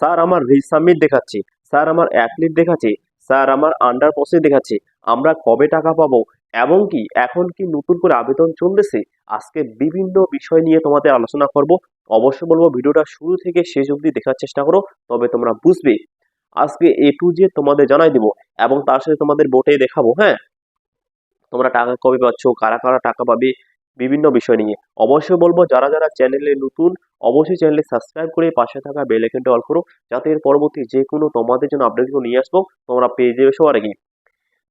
Sir, আমার resubmit দেখাচ্ছে। Sir, আমার অ্যাপলিট দেখাচ্ছে। স্যার, আমার আন্ডার প্রসেস দেখাচ্ছে। আমরা কবে টাকা পাবো? এবং কি, এখন কি নতুন করে আবেদন চলতেছে? আজকে বিভিন্ন বিষয় নিয়ে তোমাদের আলোচনা করব। অবশ্যই বলব, ভিডিওটা শুরু থেকে শেষ অবধি দেখার চেষ্টা করো, তবে তোমরা বুঝবে। আজকে এ টু জে তোমাদের জানাই দিব এবং তার সাথে তোমাদের বোটে দেখাবো হ্যাঁ? তোমরা টাকা কবে পাচ্ছ? কারা কারা টাকা পাবে? বিভিন্ন বিষয় নিয়ে। অবশ্যই বলব, যারা যারা চ্যানেলে নতুন, অবশ্যই চ্যানেলে সাবস্ক্রাইব করে পাশে থাকা বেল আইকনটা অল করো, যাতে এর পরবর্তী যে কোনো তোমাদের জন্য আপডেটগুলো নিয়ে আসব, তোমরা পেয়ে যাবে সবার আগে।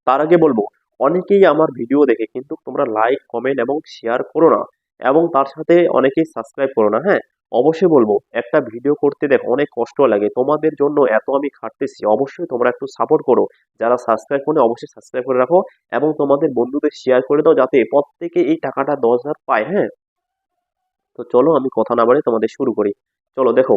তার আগে বলব, অনেকেই আমার ভিডিও দেখে কিন্তু তোমরা লাইক কমেন্ট এবং শেয়ার করো না, এবং তার সাথে অনেকেই সাবস্ক্রাইব করো না হ্যাঁ? অবশ্যই বলব, একটা ভিডিও করতে দেখো অনেক কষ্ট লাগে। তোমাদের জন্য এত আমি খাটতেছি, অবশ্যই তোমরা একটু সাপোর্ট করো। যারা সাবস্ক্রাইব করে অবশ্যই সাবস্ক্রাইব করে রাখো এবং তোমাদের বন্ধুদের শেয়ার করে দাও যাতে প্রত্যেকে এই টাকাটা দশ হাজার পায় হ্যাঁ? তো চলো আমি কথা না বাড়ি তোমাদের শুরু করি। চলো দেখো।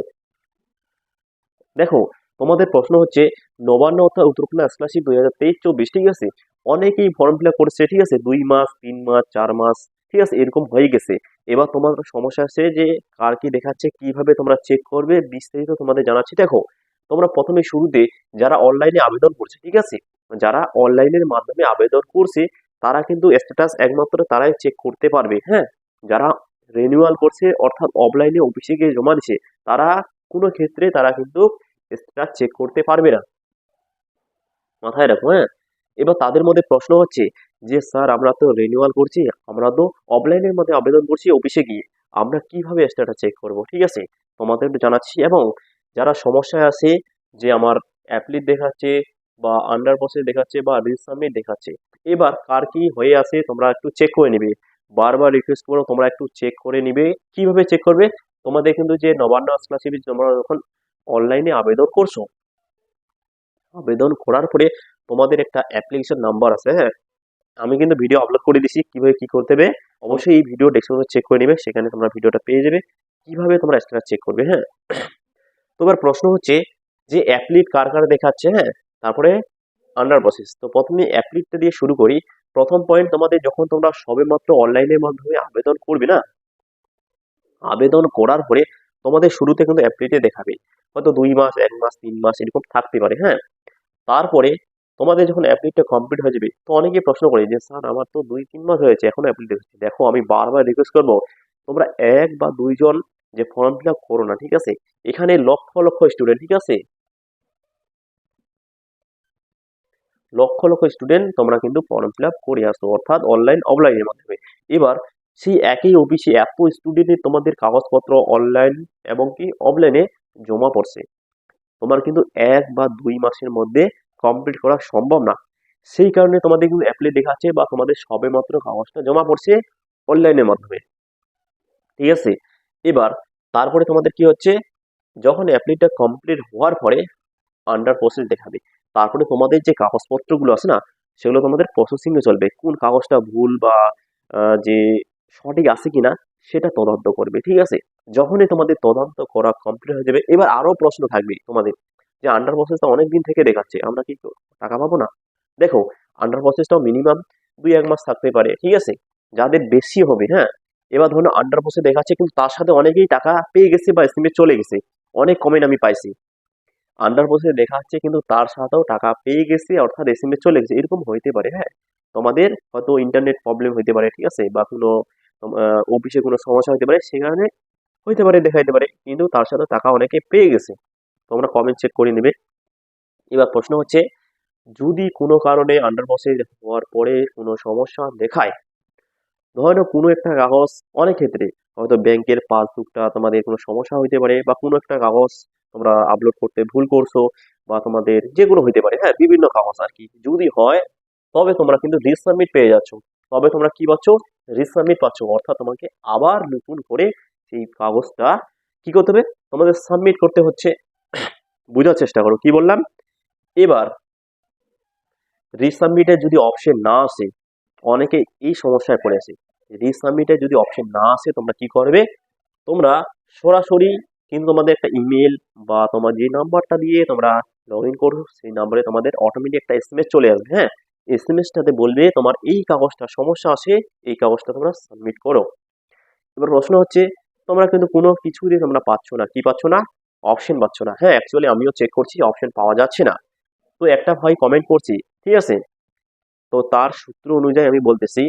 দেখো, তোমাদের প্রশ্ন হচ্ছে নবান্ন অর্থাৎ উত্তরকন্যা স্কলারশিপ দুই হাজার তেইশ, চব্বিশ, ঠিক আছে? অনেকেই ফর্ম ফিল আপ করছে, ঠিক আছে? দুই মাস, তিন মাস, চার মাস, ঠিক আছে? এরকম হয়ে গেছে। এবার তোমার সমস্যা আছে যে, কার কি দেখাচ্ছে, কীভাবে তোমরা চেক করবে, বিস্তারিত তোমাদের জানাচ্ছি। দেখো, তোমরা প্রথমে শুরুতে যারা অনলাইনে আবেদন করছে, ঠিক আছে? যারা অনলাইনের মাধ্যমে আবেদন করছে, তারা কিন্তু স্ট্যাটাস একমাত্র তারাই চেক করতে পারবে হ্যাঁ? যারা রিনিউয়াল করছে, অর্থাৎ অফলাইনে অফিসে গিয়ে জমা দিছে তারা কোনো ক্ষেত্রে তারা কিন্তু স্ট্যাটাস চেক করতে পারবে না। মাথায় রাখো হ্যাঁ? এবার তাদের মধ্যে প্রশ্ন হচ্ছে যে, স্যার, আমরা তো রিনিউয়াল করছি, আমরা তো অফলাইনের মধ্যে আবেদন করছি অফিসে গিয়ে। আমরা কীভাবে স্ট্যাটাস চেক করব, ঠিক আছে? তোমাদের একটু জানাচ্ছি এবং যারা সমস্যায় আছে, যে আমার অ্যাপ্লিট দেখাচ্ছে বা আন্ডার প্রসেস দেখাচ্ছে বা রিসাবমিট দেখাচ্ছে, এবার কার কি হয়ে আছে তোমরা একটু চেক করে নিবে। বারবার রিকোয়েস্ট করো, তোমরা একটু চেক করে নিবে। কীভাবে চেক করবে? তোমাদের কিন্তু যে নবান্ন স্কলারশিপ তোমরা যখন অনলাইনে আবেদন করছ, আবেদন করার পরে তোমাদের একটা অ্যাপ্লিকেশন নাম্বার আছে হ্যাঁ? আমি কিন্তু ভিডিও আপলোড করে দিছি, কীভাবে কি করতে হবে, অবশ্যই এই ভিডিও ডেসক্রিপশনে চেক করে নেবে, সেখানে তোমরা ভিডিওটা পেয়ে যাবে, কীভাবে তোমরা স্ট্যাটাস চেক করবে হ্যাঁ? তোমার প্রশ্ন হচ্ছে যে অ্যাপ্লিট কার কার দেখাচ্ছে হ্যাঁ? তারপরে আন্ডার প্রসেস তো প্রথমে অ্যাপ্লিটটা দিয়ে শুরু করি। প্রথম পয়েন্ট তোমাদের যখন তোমরা সবেমাত্র অনলাইনের মাধ্যমে আবেদন করবে না, আবেদন করার পরে তোমাদের শুরুতে কিন্তু অ্যাপ্লিটে দেখাবে। হয়তো দুই মাস, এক মাস, তিন মাস, এরকম থাকতে পারে হ্যাঁ? তারপরে তোমাদের যখন অ্যাপ্লিটটা কমপ্লিট হয়ে যাবে, তো অনেকে প্রশ্ন করে যে, স্যার, আমার তো দুই, তিন মাস হয়েছে, এখনও অ্যাপ্লিট হচ্ছে। দেখো, আমি বারবার রিকোয়েস্ট করব, তোমরা এক বা দুইজন যে ফর্ম ফিল আপ করো না, ঠিক আছে? এখানে লক্ষ লক্ষ স্টুডেন্ট ঠিক আছে? লক্ষ লক্ষ স্টুডেন্ট তোমরা কিন্তু ফর্ম ফিল আপ করে আসো, অর্থাৎ অনলাইন অফলাইনের মাধ্যমে। এবার, সেই একই অফিসে এত স্টুডেন্টের তোমাদের কাগজপত্র অনলাইন এবং কি অফলাইনে জমা পড়ছে। তোমার কিন্তু এক বা দুই মাসের মধ্যে কমপ্লিট করা সম্ভব না। সেই কারণে তোমাদের কিন্তু অ্যাপ্লাই দেখাচ্ছে বা তোমাদের সবে মাত্র কাগজটা জমা পড়ছে অনলাইনের মাধ্যমে। ঠিক আছে? এবার তারপরে তোমাদের কি হচ্ছে? যখন অ্যাপ্লাইটা কমপ্লিট হওয়ার পরে আন্ডার প্রসেস দেখাবে। তারপরে তোমাদের যে কাগজপত্রগুলো আছে না, সেগুলো তোমাদের প্রসেসিংয়ে চলবে। কোন কাগজটা ভুল বা যে সঠিক আছে কিনা, সেটা তদন্ত করবে। ঠিক আছে? যখনই তোমাদের তদন্ত করা কমপ্লিট হয়ে যাবে, এবার আরও প্রশ্ন থাকবে তোমাদের। যে আন্ডার প্রসেসটা অনেক দিন থেকে দেখাচ্ছে, আমরা কি টাকা পাবো না? দেখো আন্ডার প্রসেসটাও মিনিমাম দুই এক মাস থাকতে পারে, ঠিক আছে? যাদের বেশি হবে হ্যাঁ? এবার ধরুন আন্ডার প্রসেস দেখাচ্ছে, কিন্তু তার সাথে অনেকেই টাকা পেয়ে গেছে বা স্কিমে চলে গেছে। অনেক কমেন্ট আমি পাইছি। আন্ডার প্রসেস দেখাচ্ছে, কিন্তু তার সাথেও টাকা পেয়ে গেছে, অর্থাৎ এসএমএস চলে গেছে। এরকম হইতে পারে হ্যাঁ? তোমাদের হয়তো ইন্টারনেট প্রবলেম হইতে পারে, ঠিক আছে? বা কোনো অফিসে কোনো সমস্যা হতে পারে সে কারণে হইতে পারে, দেখাইতে পারে। কিন্তু তার সাথে টাকা অনেকে পেয়ে গেছে। তোমরা কমেন্ট চেক করে নেবে। এবার প্রশ্ন হচ্ছে, যদি কোনো কারণে আন্ডার প্রসেস হওয়ার পরে কোনো সমস্যা দেখায়, ধরো কোনো একটা কাগজ অনেক ক্ষেত্রে, হয়তো ব্যাংকের পাসবুকটা তোমাদের কোনো সমস্যা হইতে পারে বা কোনো একটা কাগজ তোমরা আপলোড করতে ভুল করছ বা তোমাদের যেগুলো হইতে পারে হ্যাঁ বিভিন্ন কাগজ আর কি। যদি হয়, তবে তোমরা কিন্তু রিসাবমিট পেয়ে যাচ্ছ। তবে তোমরা কি পাচ্ছ? রিসাবমিট পাচ্ছ। অর্থাৎ তোমাকে আবার নতুন করে সেই কাগজটা কি করতে হবে? তোমাদের সাবমিট করতে হচ্ছে। বোঝার চেষ্টা করো, কি বললাম? এবার রিসাবমিটের যদি অপশন না আসে, অনেকে এই সমস্যায় পড়েছে রিসাবমিটে যদি অপশন না আসে, তোমরা কি করবে? তোমরা সরাসরি কিন্তু তোমাদের একটা ইমেল বা তোমার যে নাম্বারটা দিয়ে তোমরা লগ ইন করো, সেই নাম্বারে তোমাদের অটোমেটিক একটা এসএমএস চলে আসবে হ্যাঁ? এসএমএসটাতে বলবে তোমার এই কাগজটা সমস্যা আছে, এই কাগজটা তোমরা সাবমিট করো। এবার প্রশ্ন হচ্ছে, তোমরা কিন্তু কোনো কিছুই তোমরা পাচ্ছ না, কি পাচ্ছ না? অপশন পাচ্ছ না। হ্যাঁ অ্যাকচুয়ালি আমিও চেক করছি অপশন পাওয়া যাচ্ছে না। তো একটা ভাই কমেন্ট করছি, ঠিক আছে? তো তার সূত্র অনুযায়ী আমি বলতেছি,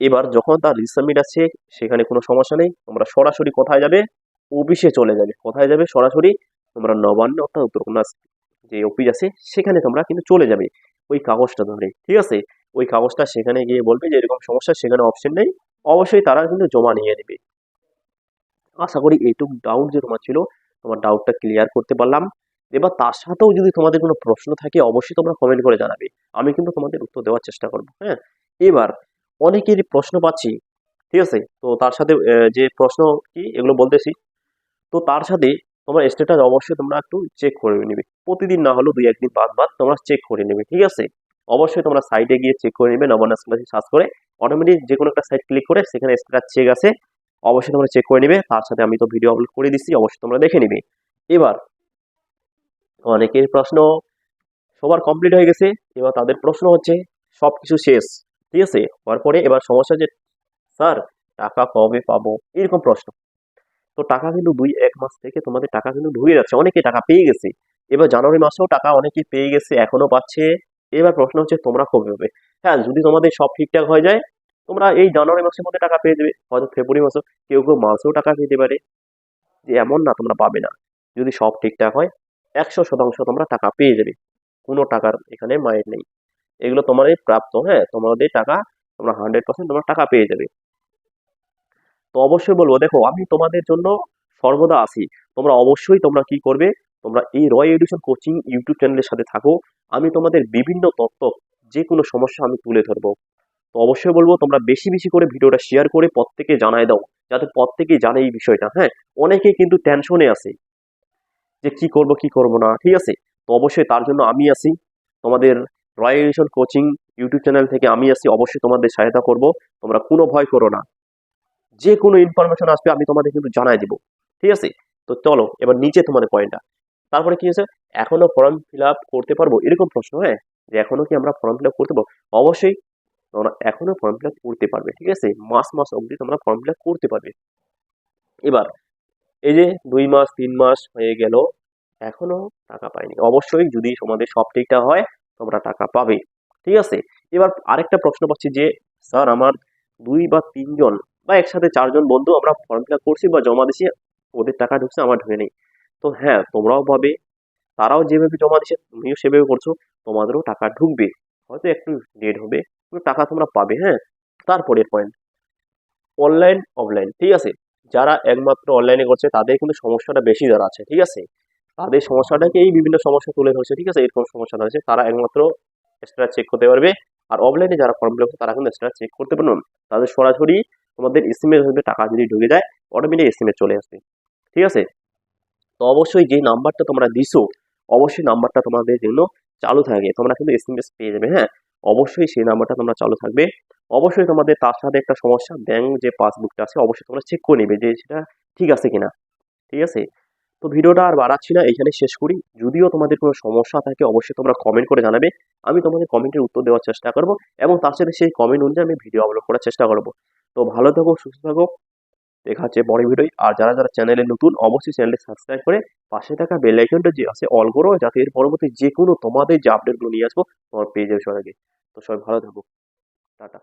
এবার যখন তার রিসাবমিট আছে সেখানে কোনো সমস্যা নেই, তোমরা সরাসরি কোথায় যাবে? অফিসে চলে যাবে। কোথায় যাবে? সরাসরি তোমরা নবান্ন অর্থাৎ উত্তরকন্যা যে অফিস আছে, সেখানে তোমরা কিন্তু চলে যাবে ওই কাগজটা ধরে, ঠিক আছে? ওই কাগজটা সেখানে গিয়ে বলবে যে এরকম সমস্যা, সেখানে অপশন নেই। অবশ্যই তারা কিন্তু জমা নিয়ে নেবে। আশা করি এইটুকু ডাউট যে তোমার ছিল তোমার ডাউটটা ক্লিয়ার করতে পারলাম। এবার তার সাথেও যদি তোমাদের কোনো প্রশ্ন থাকে, অবশ্যই তোমরা কমেন্ট করে জানাবে। আমি কিন্তু তোমাদের উত্তর দেওয়ার চেষ্টা করব হ্যাঁ? এবার অনেকেরই প্রশ্ন পাচ্ছি, ঠিক আছে? তো তার সাথে যে প্রশ্ন কি, এগুলো বলতেছি। তো তার সাথে তোমার স্ট্যাটাস অবশ্যই তোমরা একটু চেক করে নেবে। প্রতিদিন না হলেও দুই, একদিন বাদ বাদ তোমরা চেক করে নেবে, ঠিক আছে? অবশ্যই তোমরা সাইটে গিয়ে চেক করে নেবে, নবান্ন সার্চ করে অটোমেটিক যে কোনো একটা সাইট ক্লিক করে সেখানে স্ট্যাটাস চেক আছে। অবশ্যই তোমরা চেক করে নেবে, তার সাথে আমি তো ভিডিও আপলোড করে দিচ্ছি অবশ্যই তোমরা দেখে নিবে। এবার, অনেকের প্রশ্ন সবার কমপ্লিট হয়ে গেছে, এবার তাদের প্রশ্ন হচ্ছে সব কিছু শেষ, ঠিক আছে? হওয়ার পরে এবার সমস্যা যে, স্যার, টাকা কবে পাবো? এরকম প্রশ্ন। তো টাকা কিন্তু দুই, এক মাস থেকে তোমাদের টাকা কিন্তু ঢুকে যাচ্ছে, অনেকে টাকা পেয়ে গেছে। এবার জানুয়ারি মাসেও টাকা অনেকে পেয়ে গেছে, এখনও পাচ্ছে। এবার প্রশ্ন হচ্ছে, তোমরা কবে পাবে? হ্যাঁ যদি তোমাদের সব ঠিকঠাক হয়ে যায় তোমরা এই জানুয়ারি মাসের মধ্যে টাকা পেয়ে যাবে। হয়তো ফেব্রুয়ারি মাসেও কেউ কেউ মাসেও টাকা পেতে পারে। যে এমন না তোমরা পাবে না। যদি সব ঠিকঠাক হয়, একশো শতাংশ তোমরা টাকা পেয়ে যাবে। কোনো টাকার এখানে মায়ের নেই। এগুলো তোমারই প্রাপ্ত হ্যাঁ? তোমাদের টাকা, তোমরা হান্ড্রেড পার্সেন্ট তোমরা টাকা পেয়ে যাবে। তো অবশ্যই বলব, দেখো, আমি তোমাদের জন্য সর্বদা আছি তোমরা অবশ্যই তোমরা কি করবে, তোমরা এই রয় এডুকেশন কোচিং ইউটিউব চ্যানেলের সাথে থাকো। আমি তোমাদের বিভিন্ন তত্ত্ব যে কোনো সমস্যা আমি তুলে ধরবো। তো অবশ্যই বলব, তোমরা বেশি বেশি করে ভিডিওটা শেয়ার করে প্রত্যেকে জানায় দাও, যাতে প্রত্যেকেই জানে এই বিষয়টা হ্যাঁ? অনেকে কিন্তু টেনশনে আছে যে কি করব কি করব না, ঠিক আছে? তো অবশ্যই তার জন্য আমি আছি। তোমাদের Roy education coaching YouTube channel থেকে আমি আছি, অবশ্যই তোমাদের সহায়তা করব। তোমরা কোনো ভয় করো না। যে কোনো ইনফরমেশন আসবে, আমি তোমাদের কিন্তু জানাই দিব। ঠিক আছে? তো চলো, এবার নিচে তোমাদের পয়েন্টটা তারপরে কি হয়েছে? এখনও ফর্ম ফিল করতে পারব? এরকম প্রশ্ন হ্যাঁ? যে এখনও কি আমরা ফর্ম ফিল করতে পারব? অবশ্যই তোমরা এখনও ফর্ম ফিল করতে পারবে, ঠিক আছে? মাস মাস অবধি তোমরা ফর্ম ফিল করতে পারবে। এবার, এই যে দুই মাস, তিন মাস হয়ে গেল, এখনও টাকা পায়নি অবশ্যই যদি তোমাদের সব ঠিকঠাক হয়, তোমরা টাকা পাবে, ঠিক আছে? এবার আরেকটা প্রশ্ন পাচ্ছি যে, স্যার, আমার দুই বা তিনজন বা একসাথে চারজন বন্ধু আমরা ফর্ম ফিল করছি বা জমা দিছি, ওদের টাকা ঢুকছে, আমার ঢুকে নেই। তো হ্যাঁ তোমরাও পাবে, তারাও যেভাবে জমা দিচ্ছে তুমিও সেভাবে করছ, তোমাদেরও টাকা ঢুকবে। হয়তো একটু লেট হবে টাকা তোমরা পাবে হ্যাঁ? তারপরের পয়েন্ট অনলাইন অফলাইন ঠিক আছে? যারা একমাত্র অনলাইনে করছে, তাদের কিন্তু সমস্যাটা বেশি যারা আছে, ঠিক আছে? তাদের সমস্যাটাকেই বিভিন্ন সমস্যা তুলে ধরছে, ঠিক আছে? এরকম সমস্যা রয়েছে, তারা একমাত্র এক্সট্রা চেক করতে পারবে। আর অফলাইনে যারা ফর্ম ফিল তারা কিন্তু এক্সট্রা চেক করতে পারবে। না তাদের সরাসরি তোমাদের এসএমএস হবে টাকা যদি ঢুকে যায় অটোমেটিক এসএমএস চলে আসবে, ঠিক আছে? তো অবশ্যই যে নাম্বারটা তোমরা দিছো, অবশ্যই নাম্বারটা তোমাদের জন্য চালু থাকে। তোমরা কিন্তু এসএমএস পেয়ে যাবে হ্যাঁ? অবশ্যই সেই নাম্বারটা তোমরা চালু থাকবে। অবশ্যই তোমাদের তার সাথে একটা সমস্যা ব্যাংক যে পাসবুকটা আছে, অবশ্যই তোমরা চেক করে নেবে যে সেটা ঠিক আছে কিনা। ঠিক আছে? তো ভিডিওটা আর বাড়াচ্ছি না এখানে শেষ করি। যদিও তোমাদের কোনো সমস্যা থাকে, অবশ্যই তোমরা কমেন্ট করে জানাবে। আমি তোমাদের কমেন্টের উত্তর দেওয়ার চেষ্টা করব এবং তার সাথে সেই কমেন্ট অনুযায়ী আমি ভিডিও আপলোড করার চেষ্টা করব। তো ভালো থাকো, সুস্থ থাকো। দেখা হচ্ছে পরের ভিডিও আর যারা যারা চ্যানেলে নতুন, অবশ্যই চ্যানেলটি সাবস্ক্রাইব করে পাশে থাকা বেল আইকনটা যে আছে অল করো, যাতে এর পরবর্তী যে কোনো তোমাদের যে আপডেটগুলো নিয়ে আসব, তোমার পেয়ে যাবে সবাইকে তো সবাই ভালো থাকুক। টাটা।